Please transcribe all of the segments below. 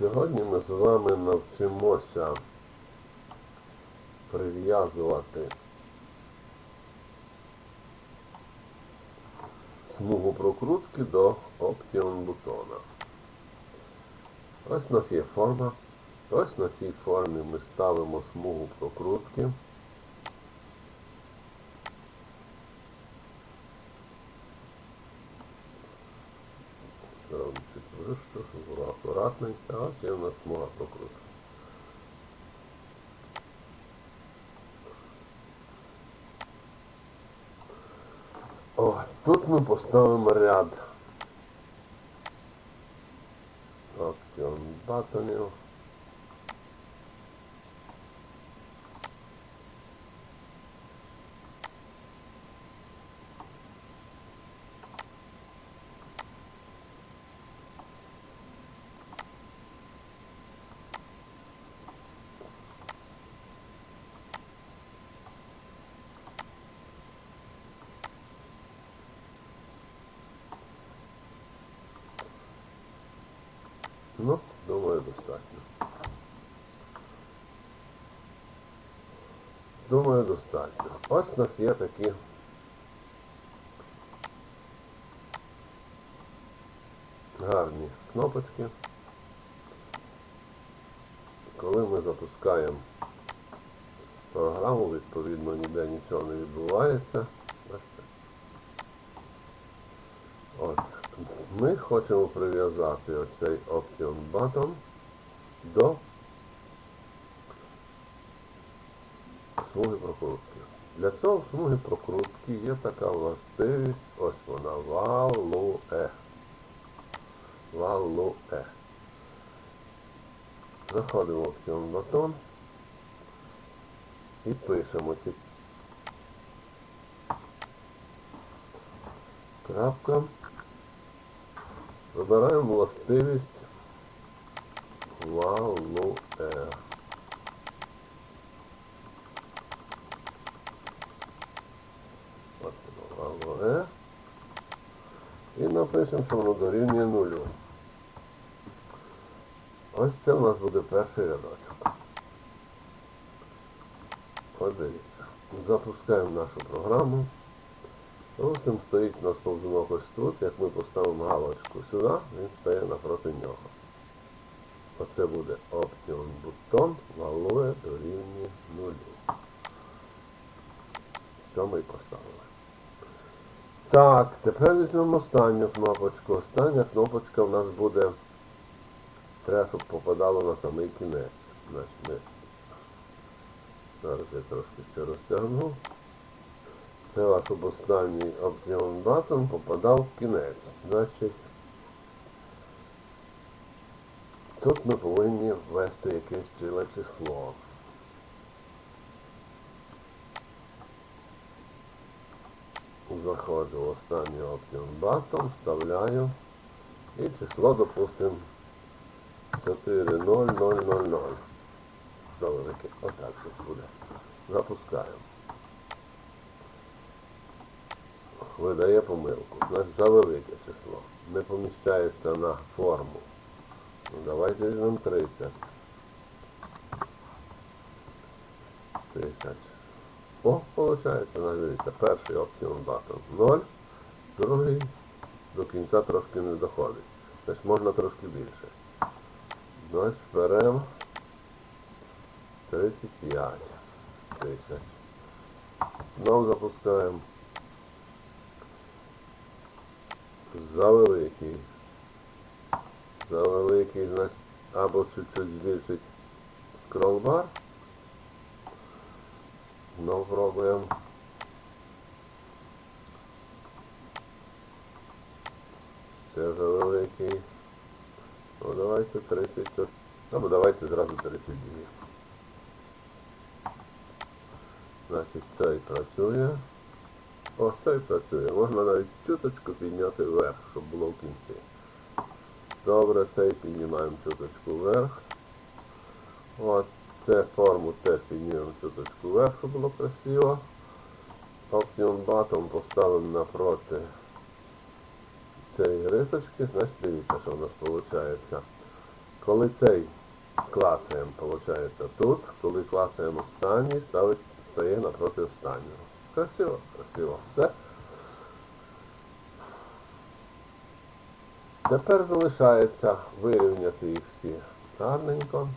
Сьогодні ми з вами навчимося прив'язувати смугу прокрутки до Option бутона. Ось у нас є форма. Ось на цій формі ми ставимо смугу прокрутки. Зробимо чуть вище, щоб було є у нас смуга прокрутки. О, тут ми поставимо ряд Option батонів. Ну, думаю, достатньо. Думаю, достатньо. Ось у нас є такі гарні кнопочки. Коли ми запускаємо програму, відповідно ніде нічого не відбувається. Бачите? От. Ми хочемо прив'язати оцей Option Button до смуги прокрутки. Для цього в смуги прокрутки є така властивість, ось вона валуе. Валуе. Заходимо в Option Button і пишемо ці крапка. Вибираємо властивість валуе. От валуе. І напишемо, що воно дорівнює нулю. Ось це у нас буде перший рядочок. Подивіться. Запускаємо нашу програму. Зовсім стоїть у нас повзунок ось тут, як ми поставимо галочку сюди, він стає напроти нього. Оце буде Option бутон, валує дорівнює нулю. Що ми поставили. Так, тепер візьмемо останню кнопочку. Остання кнопочка в нас буде, треба, щоб попадало на самий кінець. Значить, ми... Зараз я трошки ще розтягну. Треба, щоб останній Option Button попадав в кінець. Значить, тут ми повинні ввести якесь ціле число. Заходжу в останній Button, вставляю і число, допустимо, 40000. Завелике. Отак це буде. Запускаємо. Видає помилку. Значить за велике число. Не поміщається на форму. Ну, давайте візьмемо 30. 30. О, виходить, дивіться, перший Option Button 0, другий до кінця трошки не доходить. Значить можна трошки більше. Значить беремо 35 тисяч. Знову запускаємо. Завеликий. Завеликий, значить, або чуть-чуть збільшить скролбар. Знову пробуємо. Ще завеликий. Ну давайте 30. Або давайте зразу 32. Значить цей працює. О, цей працює. Можна навіть чуточку підняти вверх, щоб було в кінці. Добре, цей піднімаємо чуточку вверх. От, це форму теж піднімемо чуточку вверх, щоб було красиво. Option Button поставимо напроти цієї рисочки, значить дивіться, що у нас виходить. Коли цей клацаємо, виходить, тут, коли клацаємо останній, стає напроти останнього. Красиво, красиво. Все. Тепер залишається вирівняти їх всі гарненько.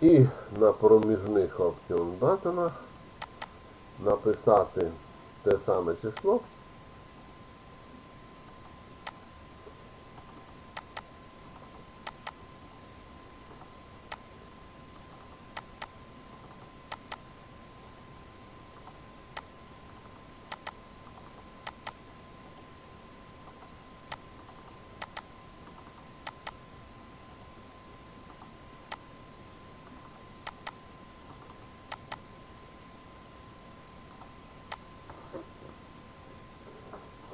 І на проміжних опціон батонах написати те саме число.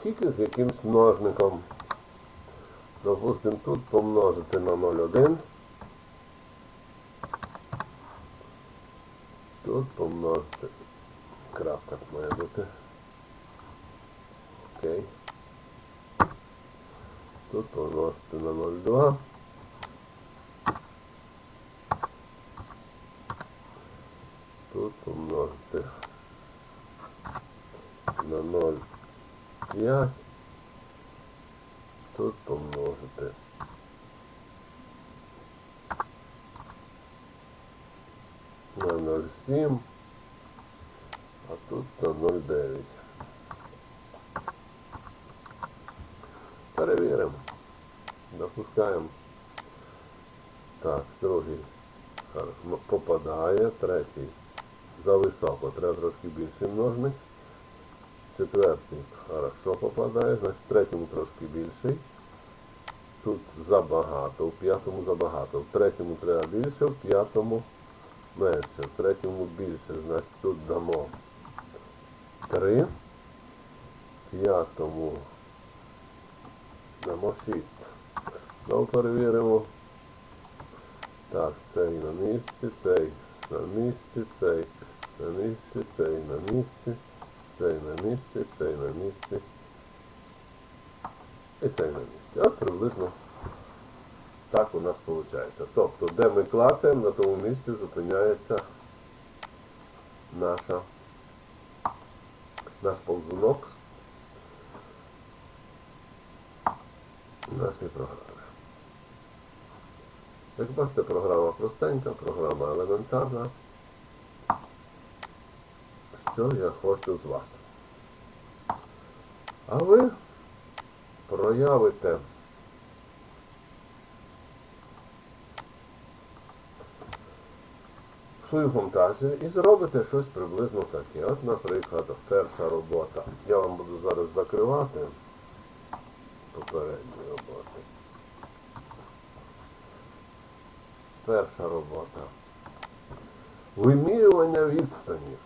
Тільки з якимсь множником. Допустимо, тут помножити на 0,1. Тут помножити. Крапка має бути. Окей. Тут помножити на 0,2. Тут помножити на 0,5. Тут помножити. На 0,7. А тут на 0,9. Перевіримо. Допускаємо. Так, другий попадає, третій зависоко, треба трошки більший множник. Четвертий хорошо попадає, значить в третьому трошки більший. Тут забагато, в п'ятому забагато. В третьому треба більше, в п'ятому менше. В третьому більше, значить тут дамо 3. В п'ятому дамо 6. Знову перевіримо. Так, цей на місці, цей на місці, цей на місці, цей на місці, цей на місці, цей на місці. І цей на місці. От приблизно так у нас виходить. Тобто, де ми клацаємо, на тому місці зупиняється наша, наш повзунок нашої програми. Як бачите, програма простенька, програма елементарна. Що я хочу з вас? А ви проявите свою фантазію і зробите щось приблизно таке. От, наприклад, перша робота. Я вам буду зараз закривати попередні роботи. Перша робота. Вимірювання відстані.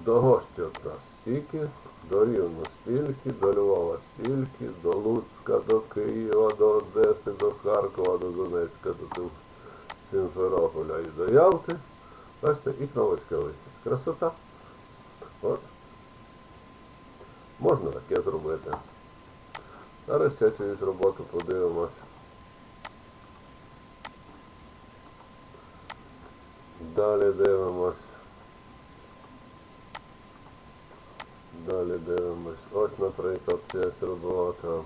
До Гощата стільки, до Рівно стільки, до Львова стільки, до Луцька, до Києва, до Одеси, до Харкова, до Донецька, до Сімферополя і до Ялти. Бачите, і кнопочка висить. Красота. От. Можна таке зробити. Зараз ще через роботу подивимось. Далі дивимось. Далі дивимось. Ось, наприклад, ця робота.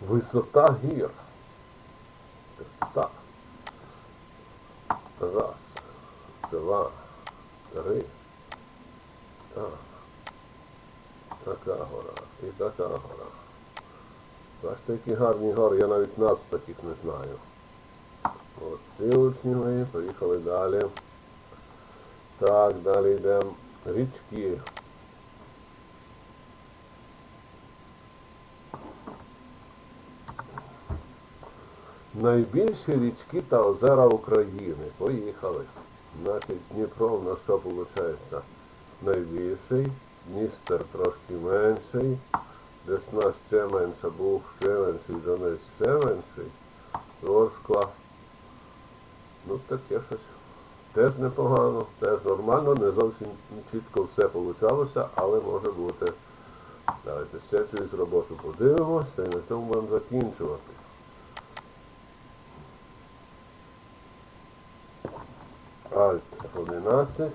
Висота гір. Так. Раз, два, три. Так. Така гора. І така гора. Бачите, які гарні гори, я навіть назв таких не знаю. От ці учні мої, поїхали далі. Так, далі йдемо. Річки. Найбільші річки та озера України. Поїхали. Значить, Дніпро в нас що виходить? найбільший, Дністер трошки менший, Десна ще менша, був ще менший, Донець ще менший, Ворскла. Ну таке щось. Теж непогано, теж нормально, не зовсім чітко все вийшло, але може бути. Давайте ще чуюсь роботу подивимось, та й на цьому будемо закінчувати. Альт 11.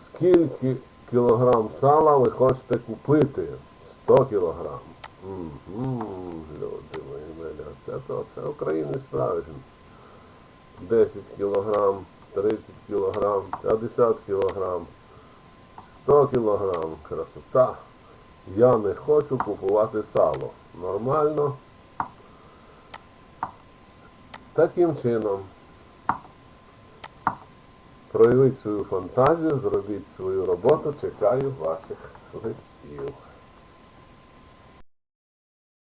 Скільки кілограм сала ви хочете купити? 100 кілограм. Угу, люди мої це то, це українець справжній. 10 кілограм, 30 кілограм, 50 кілограм, 100 кілограм. Красота. Я не хочу купувати сало. Нормально. Таким чином. Проявіть свою фантазію, зробіть свою роботу, чекаю ваших листів.